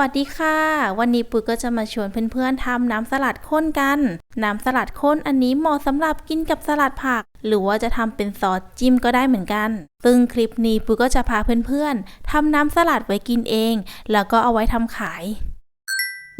วัสดีค่ะ วันนี้ปุ๋ยก็จะมาชวนเพื่อนๆทำน้ำสลัดข้นกัน น้ำสลัดข้นอันนี้เหมาะสำหรับกินกับสลัดผัก หรือว่าจะทำเป็นซอสจิ้มก็ได้เหมือนกัน ซึ่งคลิปนี้ปุ๋ยก็จะพาเพื่อนๆทำน้ำสลัดไว้กินเอง แล้วก็เอาไว้ทำขาย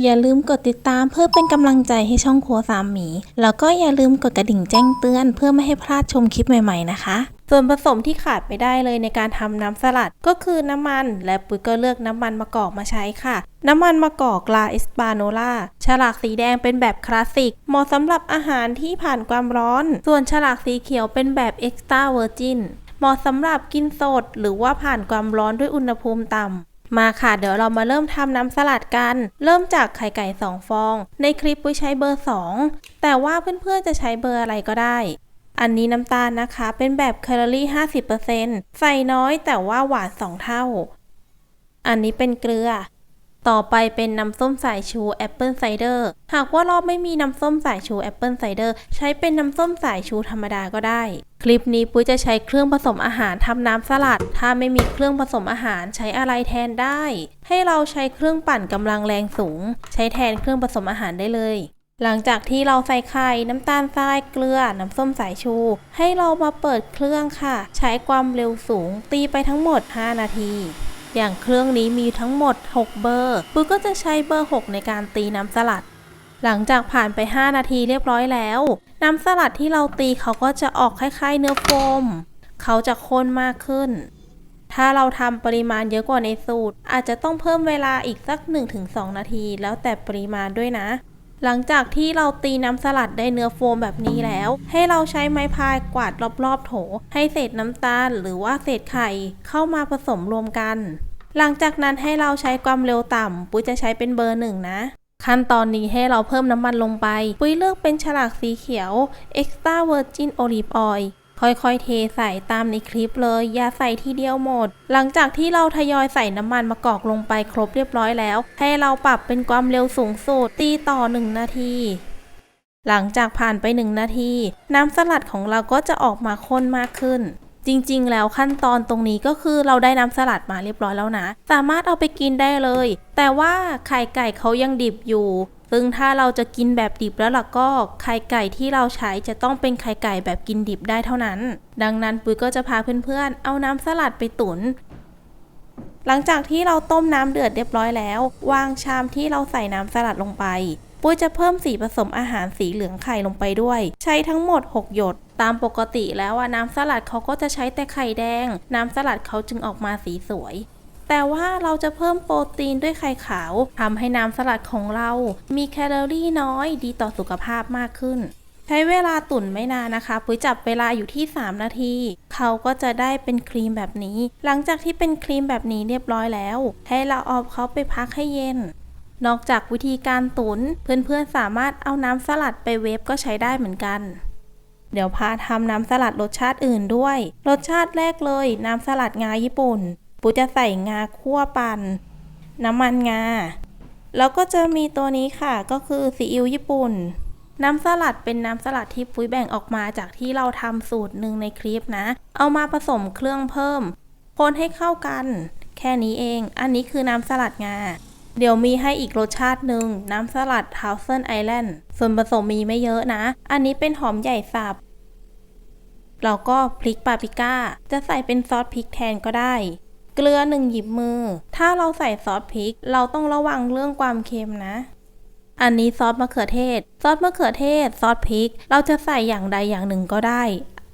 อย่าลืมกดติดตามเพื่อเป็นกำลังใจให้ช่องครัวสามหมี แล้วก็อย่าลืมกดกระดิ่งแจ้งเตือน เพื่อไม่ให้พลาดชมคลิปใหม่ ๆ นะคะ ส่วนผสมที่ขาดไม่ได้เลยในการทำน้ำสลัดก็คือน้ำมัน และปุ๋ยก็เลือกน้ำมันมะกอกมาใช้ค่ะ น้ำมันมะกอกลาเอสปาโนล่าฉลากสีแดงเป็นแบบคลาสสิก เหมาะสำหรับอาหารที่ผ่านความร้อน ส่วนฉลากสีเขียวเป็นแบบเอ็กซ์ตร้าเวอร์จินเหมาะสำหรับกินสด หรือว่าผ่านความร้อนด้วยอุณหภูมิต่ำมาค่ะ เดี๋ยวเรามาเริ่มทำน้ำสลัดกัน เริ่มจากไข่ไก่ 2 ฟอง ในคลิปปุ้ยใช้เบอร์ 2 แต่ว่าเพื่อนๆจะใช้เบอร์อะไรก็ได้ อันนี้น้ำตาลนะคะ เป็นแบบแคลอรี่ 50%ใส่น้อยแต่ว่าหวาน 2 เท่า อันนี้เป็นเกลือ ต่อไปเป็นน้ำส้มสายชูแอปเปิลไซเดอร์ หากว่ารอบไม่มีน้ำส้มสายชูแอปเปิลไซเดอร์ใช้เป็นน้ำส้มสายชูธรรมดาก็ได้ คลิปนี้ปุ้ยจะใช้เครื่องผสมอาหารทำน้ำสลัด ถ้าไม่มีเครื่องผสมอาหารใช้อะไรแทนได้ ให้เราใช้เครื่องปั่นกำลังแรงสูง ใช้แทนเครื่องผสมอาหารได้เลย หลังจากที่เราใส่ไข่ น้ำตาลทราย เกลือ น้ำส้มสายชู ให้เรามาเปิดเครื่องค่ะ ใช้ความเร็วสูง ตีไปทั้งหมด 5 นาที อย่างเครื่องนี้มีทั้งหมด 6 เบอร์ปุ้ยก็จะใช้เบอร์ 6 ในการตีน้ำสลัด หลังจากผ่านไป 5 นาทีเรียบร้อยแล้ว น้ำสลัดที่เราตีเขาก็จะออกคล้ายๆ เนื้อโฟม เขาจะข้นมากขึ้น ถ้าเราทำปริมาณเยอะกว่าในสูตร อาจจะต้องเพิ่มเวลาอีกสัก 1-2 นาที แล้วแต่ปริมาณด้วยนะ หลังจากที่เราตีน้ำสลัดได้เนื้อโฟมแบบนี้แล้ว ให้เราใช้ไม้พายกวาดรอบๆโถ ให้เศษน้ำตาลหรือว่าเศษไข่เข้ามาผสมรวมกัน หลังจากนั้นให้เราใช้ความเร็วต่ำปุ้ยจะใช้เป็นเบอร์หนึ่งนะขั้นตอนนี้ให้เราเพิ่มน้ำมันลงไป ปุ้ยเลือกเป็นฉลากสีเขียว extra virgin olive oil ค่อยๆ เทใส่ตามในคลิปเลย อย่าใส่ทีเดียวหมด หลังจากที่เราทยอยใส่น้ำมันมะกอกลงไปครบเรียบร้อยแล้ว ให้เราปรับเป็นความเร็วสูงสุดตีต่อ 1 นาที หลังจากผ่านไป 1 นาที น้ำสลัดของเราก็จะออกมาข้นมากขึ้น จริงๆ แล้วขั้นตอนตรงนี้ก็คือเราได้น้ำสลัดมาเรียบร้อยแล้วนะ สามารถเอาไปกินได้เลย แต่ว่าไข่ไก่เขายังดิบอยู่ ซึ่งถ้าเราจะกินแบบดิบแล้วล่ะก็ไข่ไก่ที่เราใช้จะต้องเป็นไข่ไก่แบบกินดิบได้เท่านั้น ดังนั้นปุ้ยก็จะพาเพื่อนๆ เอาน้ำสลัดไปตุน หลังจากที่เราต้มน้ำเดือดเรียบร้อยแล้ว วางชามที่เราใส่น้ำสลัดลงไป ปุ้ยจะเพิ่มสีผสมอาหารสีเหลืองไข่ลงไปด้วย ใช้ทั้งหมด 6 หยดตามปกติแล้วน้ำสลัดเขาก็จะใช้แต่ไข่แดง น้ำสลัดเขาจึงออกมาสีสวย แต่ว่าเราจะเพิ่มโปรตีนด้วยไข่ขาวทำให้น้ำสลัดของเรา มีแคลอรี่น้อยดีต่อสุขภาพมากขึ้น ใช้เวลาตุ๋นไม่นานนะคะปุ้ยจับเวลาอยู่ที่ 3 นาที เขาก็จะได้เป็นครีมแบบนี้ หลังจากที่เป็นครีมแบบนี้เรียบร้อยแล้ว ให้เราเอาเขาไปพักให้เย็นนอกจากวิธีการตุนเพื่อนๆสามารถเอาน้ำสลัดไปเวฟก็ใช้ได้เหมือนกัน เดี๋ยวพาทำน้ำสลัดรสชาติอื่นด้วย รสชาติแรกเลยน้ำสลัดงาญี่ปุ่น ปุจะใส่งาคั่วปั่นน้ำมันงา แล้วก็จะมีตัวนี้ค่ะก็คือซีอิ๊วญี่ปุ่น น้ำสลัดเป็นน้ำสลัดที่ปุ้ยแบ่งออกมาจากที่เราทำสูตรหนึ่งในคลิปนะ เอามาผสมเครื่องเพิ่ม คนให้เข้ากัน แค่นี้เอง อันนี้คือน้ำสลัดงา เดี๋ยวมีให้อีกรสชาติหนึ่งน้ำสลัดทาวเซนไอแลนด์ส่วนผสมมีไม่เยอะนะ อันนี้เป็นหอมใหญ่สับเราก็พริกปาปริก้า จะใส่เป็นซอสพริกแทนก็ได้ เกลือหนึ่งหยิบมือ ถ้าเราใส่ซอสพริก เราต้องระวังเรื่องความเค็มนะ อันนี้ซอสมะเขือเทศ ซอสมะเขือเทศ ซอสพริก เราจะใส่อย่างใดอย่างหนึ่งก็ได้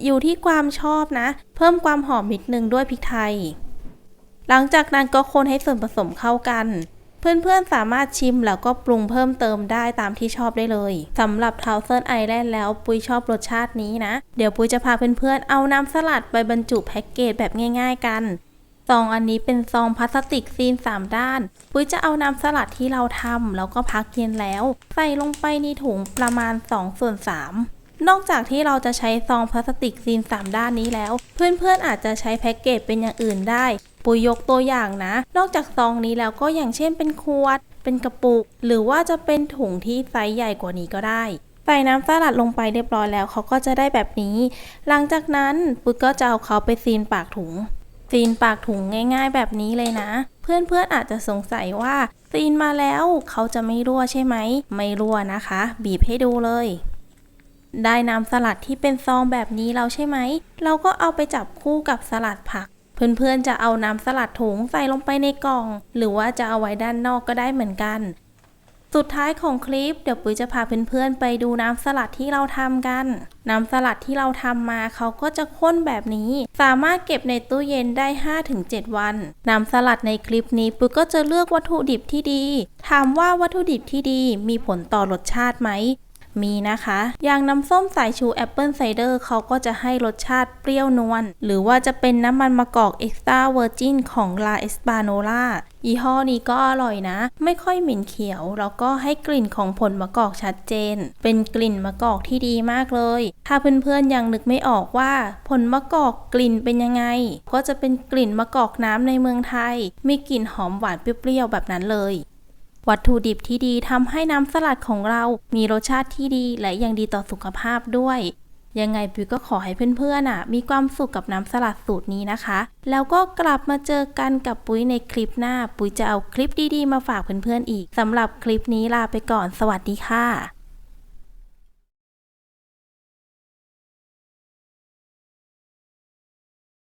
อยู่ที่ความชอบนะ เพิ่มความหอมนิดนึงด้วยพริกไทย หลังจากนั้นก็คนให้ส่วนผสมเข้ากันเพื่อนๆ สามารถชิมแล้วก็ปรุงเพิ่มเติมได้ตามที่ชอบได้เลยสำหรับทาวเซนไอแลนด์แล้วปุ้ยชอบรสชาตินี้นะ เดี๋ยวปุ้ยจะพาเพื่อนๆ เอาน้ำสลัดไปบรรจุแพ็กเกจแบบง่ายๆกัน ซองอันนี้เป็นซองพลาสติกซีน 3 ด้าน ปุ้ยจะเอาน้ำสลัดที่เราทำแล้วก็พักเย็นแล้ว ใส่ลงไปในถุงประมาณ2ส่วน3นอกจากที่เราจะใช้ซองพลาสติกซีน 3 ด้านนี้แล้ว เพื่อนๆอาจจะใช้แพ็กเกจเป็นอย่างอื่นได้ ปุยยกตัวอย่างนะ นอกจากซองนี้แล้วก็อย่างเช่นเป็นขวด เป็นกระปุก หรือว่าจะเป็นถุงที่ไซส์ใหญ่กว่านี้ก็ได้ใส่น้ำสลัดลงไปเรียบร้อยแล้วเขาก็จะได้แบบนี้ หลังจากนั้นปุยก็จะเอาเขาไปซีนปากถุง ซีนปากถุงง่าย ๆ แบบนี้เลยนะ เพื่อนๆอาจจะสงสัยว่าซีนมาแล้วเขาจะไม่รั่วใช่ไหม ไม่รั่วนะคะ บีบให้ดูเลย ได้น้ำสลัดที่เป็นซองแบบนี้แล้วใช่ไหม เราก็เอาไปจับคู่กับสลัดผัก เพื่อนๆจะเอาน้ำสลัดถุงใส่ลงไปในกล่อง หรือว่าจะเอาไว้ด้านนอกก็ได้เหมือนกัน สุดท้ายของคลิปเดี๋ยวปุ๋ยจะพาเพื่อนๆไปดูน้ำสลัดที่เราทำกัน น้ำสลัดที่เราทำมาเขาก็จะข้นแบบนี้ สามารถเก็บในตู้เย็นได้ 5-7 วัน น้ำสลัดในคลิปนี้ปุ๋ยก็จะเลือกวัตถุดิบที่ดี ถามว่าวัตถุดิบที่ดีมีผลต่อรสชาติไหม มีนะคะ อย่างน้ำส้มสายชูแอปเปิลไซเดอร์เขาก็จะให้รสชาติเปรี้ยวนวลหรือว่าจะเป็นน้ำมันมะกอกเอ็กซ์ตร้าเวอร์จินของ La Espanola ยี่ห้อนี้ก็อร่อยนะ ไม่ค่อยเหม็นเขียว แล้วก็ให้กลิ่นของผลมะกอกชัดเจน เป็นกลิ่นมะกอกที่ดีมากเลย ถ้าเพื่อนๆยังนึกไม่ออกว่า ผลมะกอกกลิ่นเป็นยังไง ก็จะเป็นกลิ่นมะกอกน้ำในเมืองไทย มีกลิ่นหอมหวานเปรี้ยวๆแบบนั้นเลย วัตถุดิบที่ดีทำให้น้ำสลัดของเรามีรสชาติที่ดีและยังดีต่อสุขภาพด้วย ยังไงปุ้ยก็ขอให้เพื่อนๆอะ มีความสุขกับน้ำสลัดสูตรนี้นะคะ แล้วก็กลับมาเจอกันกับปุ้ยในคลิปหน้า ปุ้ยจะเอาคลิปดีๆ มาฝากเพื่อนๆอีกสำหรับคลิปนี้ลาไปก่อน สวัสดีค่ะ